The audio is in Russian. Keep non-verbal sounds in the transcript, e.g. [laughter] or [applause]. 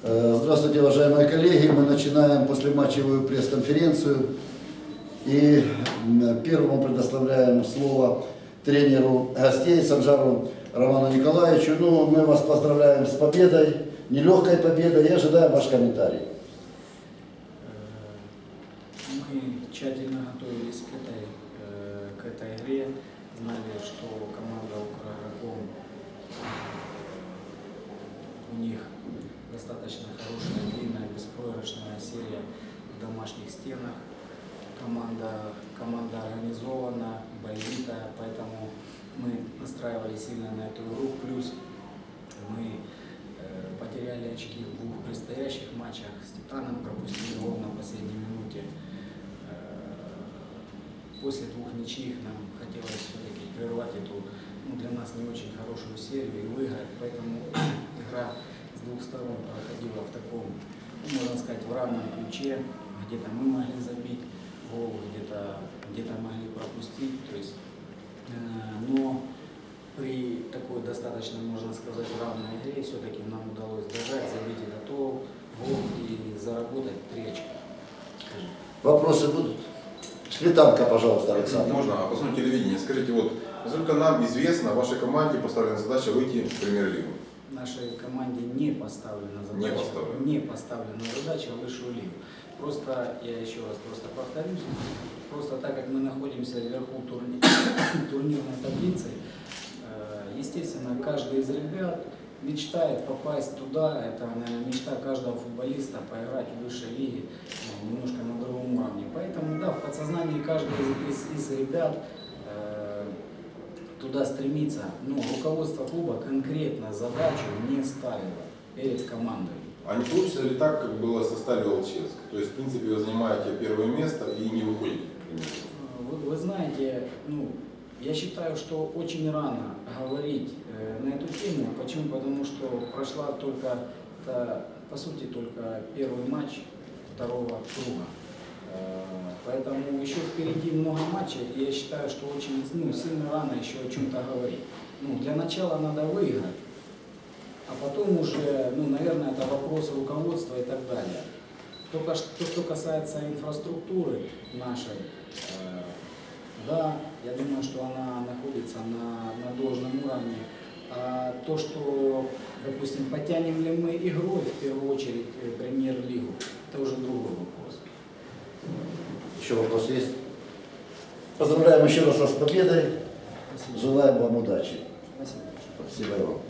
Э, Здравствуйте, уважаемые коллеги. Мы начинаем послематчевую пресс-конференцию. И первому предоставляем слово тренеру гостей Санжару Роману Николаевичу. Ну, мы вас поздравляем с победой, нелегкой победой и ожидаем ваш комментарий. Э, Мы тщательно готовились к этой, э, к этой игре, знали, что команда Украгроком у них достаточно хорошая, длинная, беспроигрышная серия в домашних стенах. Команда, команда организована, боевитая, поэтому мы настраивали сильно на эту игру. Плюс мы э, потеряли очки в двух предстоящих матчах. С Титаном пропустили гол на последней минуте. Э, После двух ничьих нам хотелось все-таки прервать эту, ну, для нас не очень хорошую серию и выиграть. Поэтому игра с двух сторон проходила в таком, ну, можно сказать, в равном ключе. Где-то мы могли забить гол, где-то где могли пропустить. То есть, э, но при такой достаточно, можно сказать, равной игре все-таки нам удалось дожать, забить этот гол, гол и заработать три очка. Вопросы будут? Светанка, пожалуйста, Александр. Можно, посмотрим телевидение. Скажите, вот, насколько нам известно, вашей команде поставлена задача выйти в премьер-лигу. Нашей команде не поставлена задача, Не поставлена. не поставлена задача в высшую лигу. Просто, я еще раз просто повторюсь, просто так как мы находимся вверху турни- [coughs] турнирной таблицы, э, естественно, каждый из ребят мечтает попасть туда, это, наверное, мечта каждого футболиста поиграть в высшей лиге ну, немножко на другом уровне. Поэтому, да, в подсознании каждого из, из- из ребят туда стремится, но руководство клуба конкретно задачу не ставило перед командой. А не получится ли так, как было в составе Волческ? То есть, в принципе, вы занимаете первое место и не выходите в премьер-лигу. Вы, вы знаете, ну, я считаю, что очень рано говорить э, на эту тему. Почему? Потому что прошла только, это, по сути, только первый матч второго круга. Э, Поэтому еще впереди много матчей, и я считаю, что очень ну, сильно рано еще о чем-то говорить. Ну, для начала надо выиграть, а потом уже, ну, наверное, это вопрос руководства и так далее. Только ш- то, что касается инфраструктуры нашей, э, да, я думаю, что она находится на, на должном уровне. А то, что, допустим, потянем ли мы игрой, в первую очередь, э, премьер-лигу, это уже другой вопрос. Еще вопрос есть? Поздравляем еще раз вас с победой. Желаем вам удачи. Спасибо. Спасибо вам.